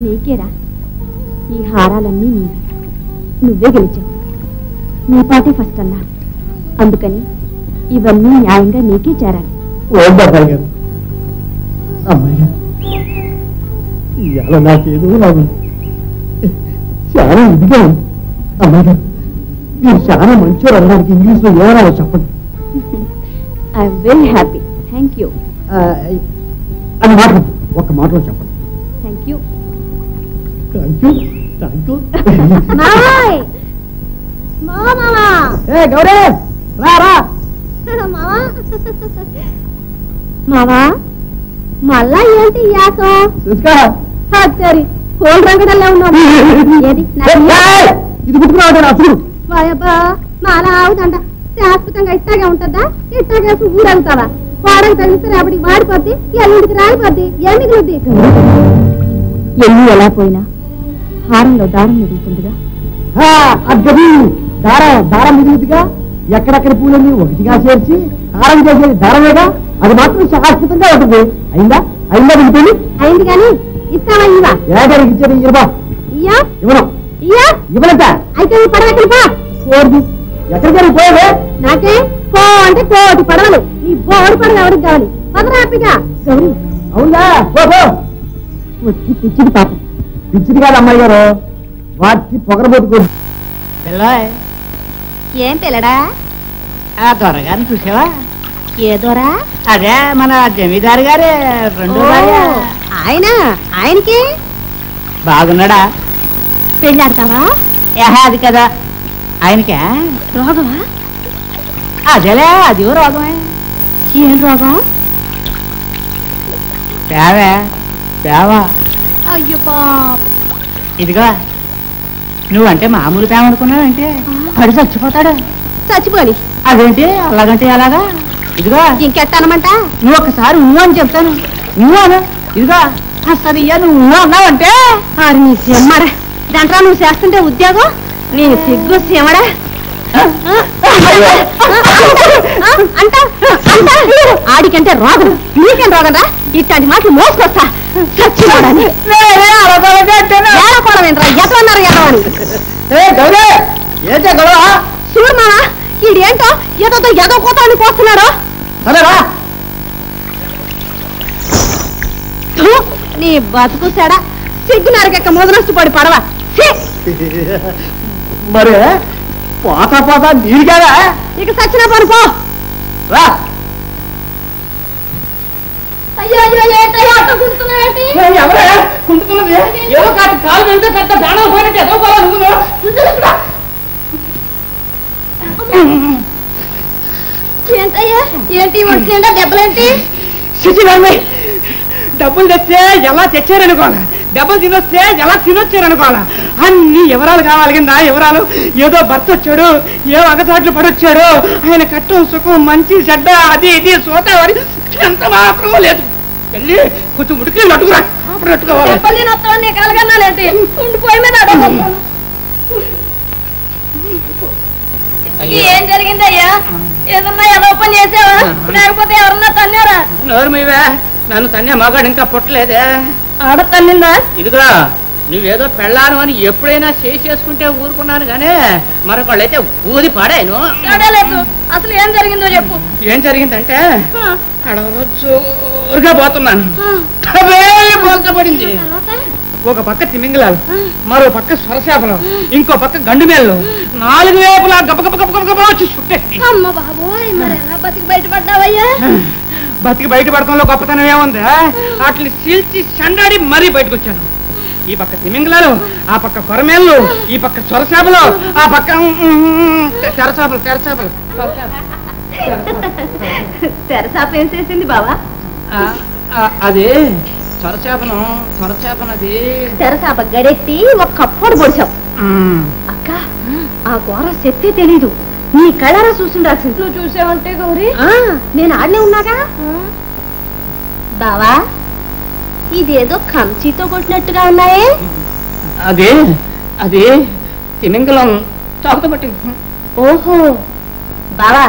నీకేరా? ఈ హారాలన్నీ నీవి. నువ్వే గెలిచావు. నీ పాటే ఫస్ట్ అన్నా అందుకని ఇవన్నీ న్యాయంగా నీకే చేరాలి. ఓ బాబాయ్ గారు. అమ్మాయి ఇవాళ నాకేదో లాభం. చాలా ఇదిగా ఉంది. అమ్మాయి గారు మీరు చాలా మంచోరు అనడానికి ఇంగ్లీష్లో ఏమన్నా చెప్పండి. I'm very happy thank you ఆ, అని మాట ఒక మాటలో చెప్పండి. థ్యాంక్ యూ గౌరీ రా రా! మావా! మళ్ళా ఏంటి యాసం? సరి కోల్ రంగడల్లా ఉన్నావు. ఏది? ఇది గుర్తుకురావడం అసలు! వాయబ్బా మాల ఆవుదంట శాశ్వతంగా ఇట్టాగే ఉంటుందా? ఇట్టాగే ఊరవుతావా వాడకి తగిలిస్తే రేపటికి వాడిపోద్ది ఎల్లుండికి రాలిపోద్ది ఏం మిగులుద్ది ఎల్లు ఎలా పోయినా? హారంలో దారం మిగులుతుందిగా అగ్గది దారం దారం మిగులుతుగా ఎక్కడెక్కడ పూలన్నీ ఒకటిగా చేర్చి హారం చేసేది దారమేగా? అది మాత్రం శాశ్వతంగా ఉంటుంది. అయిందా? అయిందా మిగిలిపోయింది అయింది కానీ ఇస్తావా ఇవా ఇచ్చేది ఇయ్యా? ఇవ్వను. ఇయ్యా? ఇవ్వనంట. అయితే ఈ కోరుది నాకే కో అంటే కోటి పడవలు. నీ బోడి పడవ ఎవరికి కావాలి? పదరాపిగా గౌరీ అవునా? పో పో. వచ్చి పిచ్చిది పాప. పిచ్చిది కాదు అమ్మాయి గారు. వాటి పొగరబోతుకో పిల్లాయ్. ఏం పిల్లడా? ఆ దొరగారిని చూసావా? ఏదోరా? అదే మన జమీదారు గారే రెండో భార్య. ఆయన? ఆయనకి? బాగున్నాడా? పెళ్ళాడతావా? ఏహే అది కదా. ఆయనకే? రోగమా? అదేలే అది రోగమే. ఏం రోగం? పేవే పేవా. అయ్యో పాప ఇదిగో నువ్వంటే మామూలు పేమ అనుకున్నావంటే పడి చచ్చిపోతాడు. చచ్చిపోని. అదేంటి? అలాగంటే అలాగా ఇదిగో ఇంకెట్టనమంట నువ్వు ఒకసారి నువ్వు అని చెప్తాను. నువ్వు అను. ఇదిగో అసలు ఇయ్య నువ్వు అన్నావంటే? ఆరు నీ సిమ్మరా. దాంట్లో నువ్వు చేస్తుంటే ఉద్యోగం? నీ సిగ్గు సిమ్మడా అంట అంట. ఆడికంటే రోగం. నీకేం రోగం రా ఇట్లాంటి మాటలు మోసుకొస్తా. ఏడకోవడమేంట్రా ఎట్లన్నారు ఏంటే చూడు మావా ఈడేంటో ఏదో ఏదో కోతాన్ని కోస్తున్నాడు. సరేరా నీ బతుకు సెడ. సిగ్గు నరకెక్క ముదనష్టపడి పడవ! మరి పోతా పోతా నీరుగారా? ఇక సచ్చిన పని పో. రా. ఏదో కాదు కాలు వెళ్తే పెద్ద ప్రాణాలు పోయినట్టు నువ్వు ఏంటయ్యా ఏంటి ఒంటి దెబ్బలేంటి డబ్బులు తెచ్చే ఎలా తెచ్చారనుకోవాలా డబ్బులు తినొస్తే ఎలా తినొచ్చారనుకోవాలా అన్ని వివరాలు కావాలి కింద వివరాలు ఏదో భర్త వచ్చాడు ఏ అగచాట్లు పడొచ్చాడు ఆయన కట్టం సుఖం మంచి చెడ్డ అది ఇది సోతావని ఎంత మాత్రం లేదు వెళ్ళి కొంచెం ఉడికి నట్టుకురా కాపరి నట్టుకోవాలి ఉండిపోయి మీద. ఏం జరిగిందయ్యా ఏదన్నా ఏదో పని చేసావా? లేకపోతే ఎవరన్నా తన్నారా? నోరు మీవే. నన్ను తన్నే మగాడు ఇంకా పుట్టలేదే. ఆడ తన్నిందా? ఇదిగో నువ్వేదో పెళ్ళాను అని ఎప్పుడైనా చేసి చేసుకుంటే ఊరుకున్నాను కానీ మరొకళ్ళైతే ఊది పాడాను అసలు ఏం జరిగిందో చెప్పు. ఏం జరిగిందంటే అడవలో జోరుగా పోతున్నాను. పడింది ఒక పక్క తిమింగలాలు మరో పక్క స్వరశాపలు ఇంకో పక్క గండు మేళ్ళు నాలుగు వేపులా గబ గబ గబ గబ గబ వచ్చి బతికి బయటపడ్డావయ్యా? బతికి బయట పడటంలో గొప్పతనం ఏముంది వాటిని చీల్చి చండాడి మరీ బయటకు వచ్చాను ఈ పక్క తిమింగలాలు ఆ పక్క కొరమేళ్ళు ఈ పక్క స్వరశాపలు ఆ పక్క తెరచాపలు తెరచాపలు తెరసాప ఏం చేసింది బావా? అది స్వరచాపన అది. తెరసాప గడెత్తి ఒక కప్పుడు పొడిచావు అక్క ఆ ఘోర శక్తి తెలీదు. నీ కళ్ళారా చూసిండాల్సింది నువ్వు చూసావంటే గౌరీ? నేను ఆడనే ఉన్నాగా? బావా ఇదేదో కంచితో కొట్టినట్టుగా ఉన్నాయే. అది అది తిమింగలం చాకుతో పట్టింది ఓహో బావా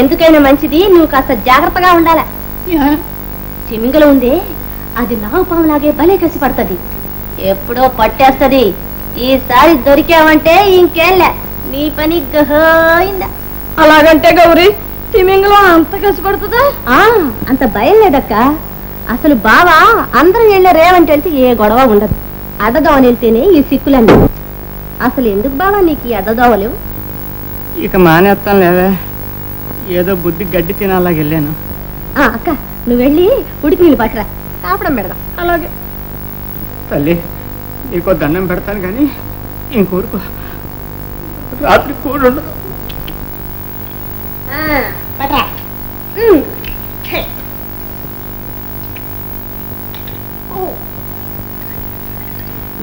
ఎందుకైనా మంచిది నువ్వు కాస్త జాగ్రత్తగా ఉండాలా. తిమింగలం ఉందే అది నాగు పాములాగే భలే కసి పడుతుంది. ఎప్పుడో పట్టేస్తది. ఈసారి దొరికావంటే ఇంకేంలే నీ పని గహోయిందా అలాగంటే గౌరీ తిమింగలం అంత కష్టపడుతుందా ఆ, అంత భయం లేదక్క. అసలు బావా అందరం వెళ్ళే రేవంటి వెళ్తే ఏ గొడవ ఉండదు. అడ్డదోవని వెళ్తేనే ఈ సిక్కులన్నీ. అసలు ఎందుకు బావా నీకు ఈ అడ్డదోవలు ఇక మానేస్తాను లేవే ఏదో బుద్ధి గడ్డి తినాలాగా వెళ్ళాను. ఆ, అక్క. నువ్వు వెళ్ళి ఉడికి నీళ్ళు పట్టరా కాపడం పెడదాం. అలాగే. తల్లి నీకో దండం పెడతాను కానీ ఇంకూరుకో. రాత్రి కూడు.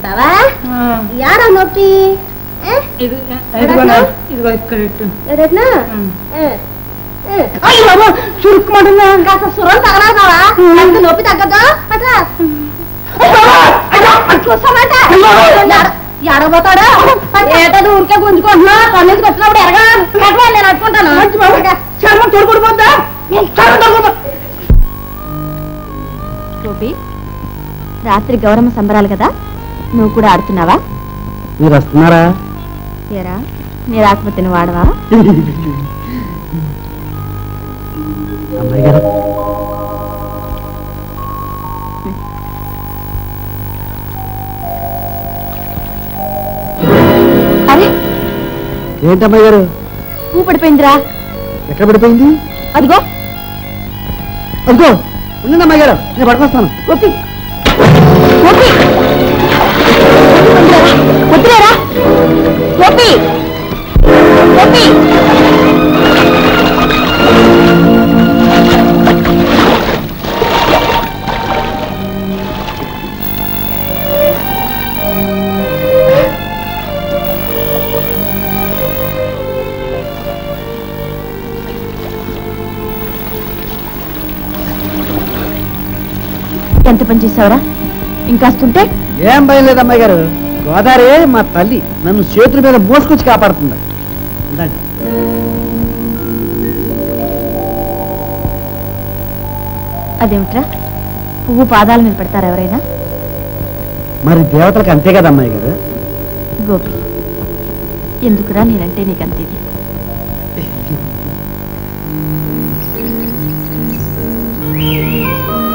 బావా యారా నొప్పి? ఏ? ఇది ఇదిగోనా ఇదిగో ఇక్కడ అయ్య బాబా చురుక్కుమంటుందా? కాస్త సురం తగలాగావా అంత నొప్పి ఎడబోతాడా? ఏటది ఊరికే గుంజుకుంటున్నా పన్నెండుకి వచ్చినప్పుడు ఎరగా నేను అట్టుకుంటాను చర్మం తోడుపడిపోద్దా చర్మం గోపి రాత్రి గౌరమ్మ సంబరాలు కదా? నువ్వు కూడా ఆడుతున్నావా? మీరు వస్తున్నారా? ఏరా నీ రాకపోతే నువ్వు ఆడవా? అమ్మాయి గారు. అరే! ఏంటమ్మాయి గారు? పువ్వు పడిపోయిందిరా. ఎక్కడ పడిపోయింది? అదిగో. అదిగో ఉండండి అమ్మాయి గారు నేను పడుకొస్తాను. గోపి గోపి వద్దులేరా? ఎంత పని చేసావురా ఇంకాస్తుంటే? ఏం భయం లేదు అమ్మాయి గారు. గోదావరి మా తల్లి నన్ను చేతుల మీద మోసుకొచ్చి కాపాడుతుంది. ఉండండి అదేమిట్రా? పువ్వు పాదాల మీద పెడతారా ఎవరైనా? మరి దేవతలకు అంతే కదా అమ్మాయి గారు? గోపి ఎందుకురా నేనంటే నీకంత? ఇది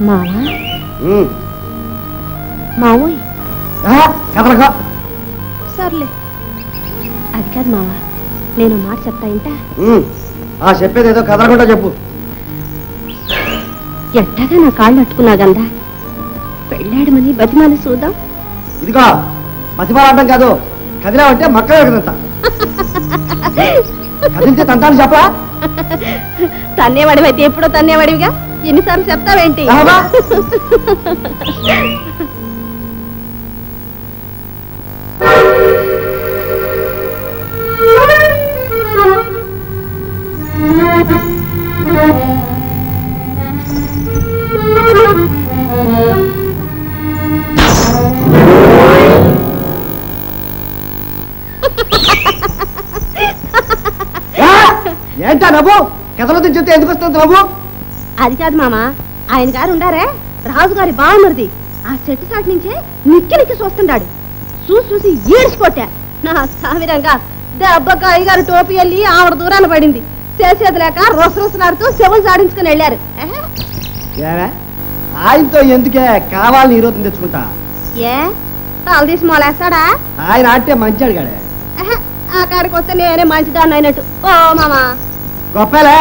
మావా. మావోయ్. సర్లే. అది కాదు మావా నేను మాట చెప్తా ఇంటా. ఆ చెప్పేది ఏదో కదలకుండా చెప్పు. ఎట్టాగా నా కాళ్ళు అట్టుకున్నా గందా పెళ్ళాడమని బతిమాలి చూద్దాం. ఇదిగో పసిపాలడ్డం కాదు. కదిలావంటే మక్క కదంతా కదిలితే తంతాను చెప్పరా తన్నేవాడివైతే ఎప్పుడో తన్నేవాడివిగా? ఎన్నిసార్లు చెప్తావేంటి? నవ్వు కథలో చెప్తే ఎందుకు వస్తుంది నవ్వు అది కాదు మామ ఆయన గారు ఉండారే? రాజుగారి బావమరిది. ఆ చెట్టు చాటు నుంచే నిక్కి నిక్కి చూస్తుంటాడు. చూసి చూసి ఈడ్చికొట్టా నా సామిరంగా దెబ్బక అయ్యగారు టోపీ వెళ్ళి ఆవిడ దూరాన పడింది. చేసేది లేక రొస రొసలాడుతూ శవం సాడించుకుని వెళ్ళారు? ఆయనతో ఎందుకే కావాలని ఈరోజు తెచ్చుకుంటా? ఏ? తల తీసి మొలేస్తాడా? ఆయన ఆడితే మంచి అడిగాడే ఆ కాడికి వస్తే నేనే మంచిదాన్ని అయినట్టు. ఓ మామా. గొప్పలే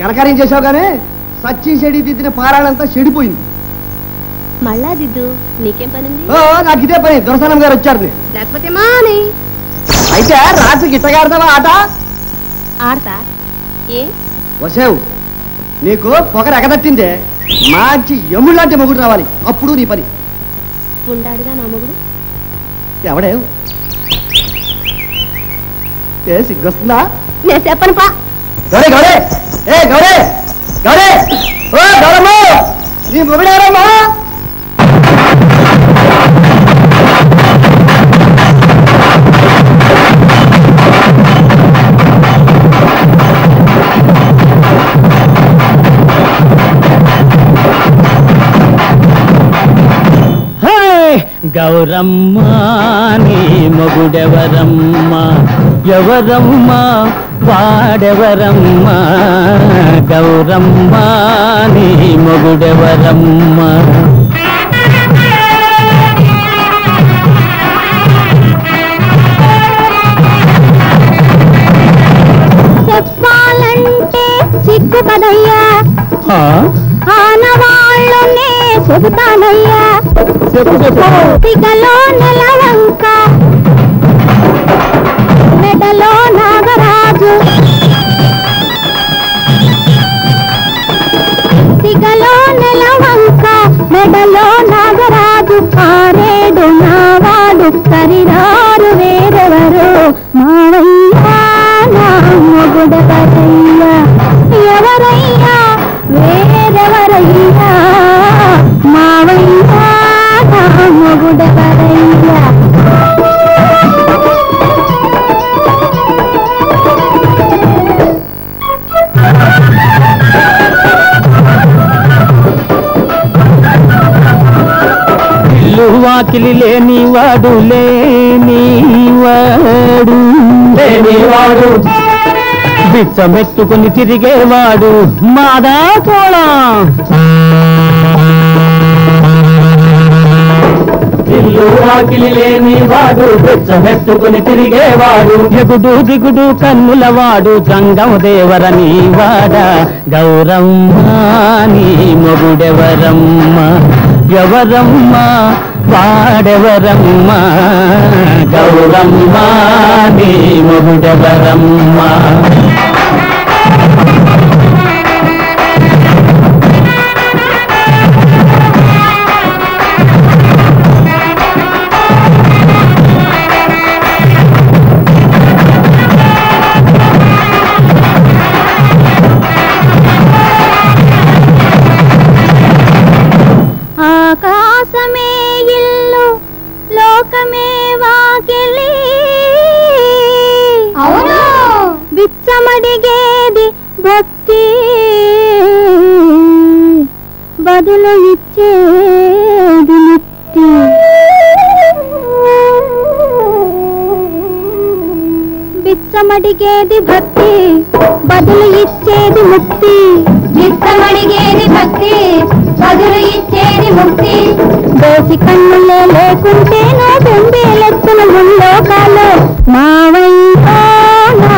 కనకార్యం చేసావు కానీ సచ్చి చెడి దిద్దిన పారాడంతా చెడిపోయింది. మళ్ళా దిద్దు నీకేం పనింది? ఓ నాకు ఇదే పని దొరసనం గారు వచ్చారు. లేకపోతే మాని. అయితే రాత్రికి ఇట్టగాడదావా ఆట? ఆడతా. ఏ? వసేవు నీకు పొగరు ఎగదట్టిందే మంచి ఎముళ్ళంటి మొగుడు రావాలి అప్పుడు నీ పని. ఉండాడుగా నా మొగుడు. ఎవడే? ఏ సిగ్గొస్తుందా? నేను చెప్పను పా. గౌరే గౌరే. ఏ గౌరే గౌరే. ఓ గౌరమ్మ. నీ మొగుడారమ్మా గౌరమ్మ నీ మొగుడెవరమ్మా? ఎవరమ్మ వాడెవరమ్మ? గౌరమ్మ నీ మొగుడెవరమ్మ? చెప్పాలంటే సిగ్గు కదయ్యా? ఆనవాళ్ళునే చెబుతానయ్యా. చెప్పు చెప్పు. నెలవంక మెడలో నాగరాజు. సిగలో నెలవంక మెడలో నాగరాజు. ఆరేడు నావాడు సరిరారు వేరెవరు లేనివాడు లేనివాడు లేనివాడు బిచ్చమెత్తుకుని తిరిగేవాడు మాదా ఇల్లు వాకిలి బిచ్చమెత్తుకుని తిరిగేవాడు. ఎగుడు దిగుడు కన్నులవాడు జంగం దేవరని వాడ. గౌరమ్మ నీ మొగుడెవరమ్మ? ఎవరమ్మ వాడెవరమ్మ గౌరమ్మ నీ మొగుడెవరమ్మ? భక్తి బదులు ఇచ్చేది ముక్తి బిచ్చమడిగేది భక్తి బదులు ఇచ్చేది ముక్తి. బిచ్చమడిగేది భక్తి బదులు ఇచ్చేది ముక్తి. దోసి కన్నులే లేకుంటే నా తుంబేలెత్తున ముల్లోకాలు. మావయ్యా నా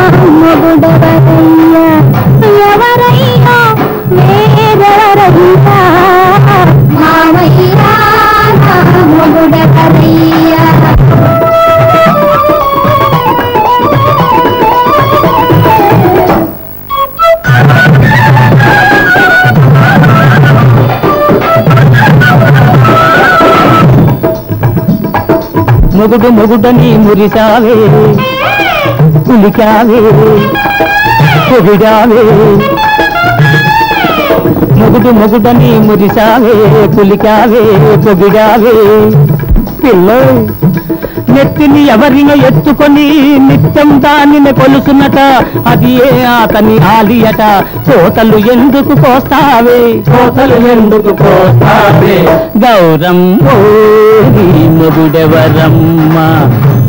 మొగుడు మొగుడని మురిసావే పులికావే పొగిడావే. మొగుడు మొగుడని మురిసావే పులికావే పొగిడావే. పిల్ల నెత్తిని ఎవరినో ఎత్తుకొని నిత్యం దానిని కొలుసునట. అది ఏ అతని ఆలియట కోతలు ఎందుకు కోస్తావే? కోతలు ఎందుకు కోస్తావే? గౌరం మొగుడెవరమ్మ?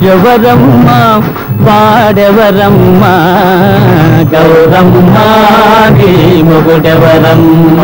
ఎవరమ్మ? వాడెవరమ్మ? గౌరమ్మ నీ మొగుడెవరమ్మ?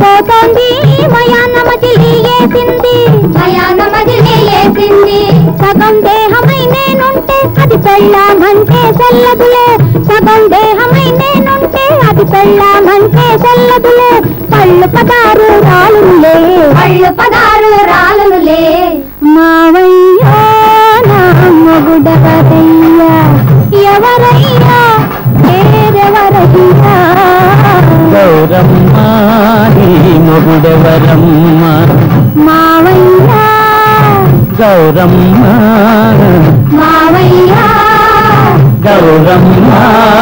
పోతోంది. మయాన మజిలీ వేసింది మయాన మజిలీ వేసింది సగం దేహమై నేనుంటే అది పెళ్ళామంటే సెల్లదులే సగం దేహమై నేనుంటే అది పెళ్ళామంటే సెల్లదులే పళ్ళు పదారు రాలులే పళ్ళు పదారు రాలులే మావయ్యా గౌరమ్మ నీ మొగుడెవరమ్మ. మావయ్యా. గౌరమ్మ. మావయ్యా. గౌరమ్మ.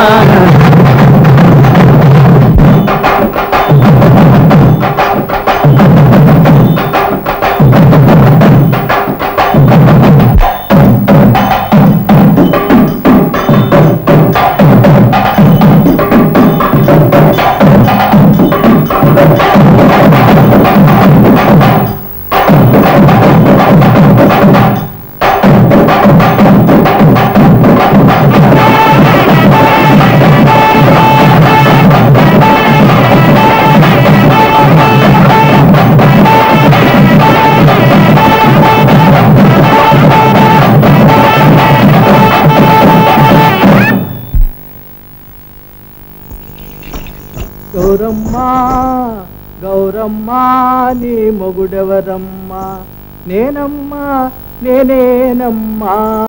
గౌరమ్మా గౌరమ్మా నీ మొగుడెవరమ్మా? నేనమ్మా నేనేనమ్మా.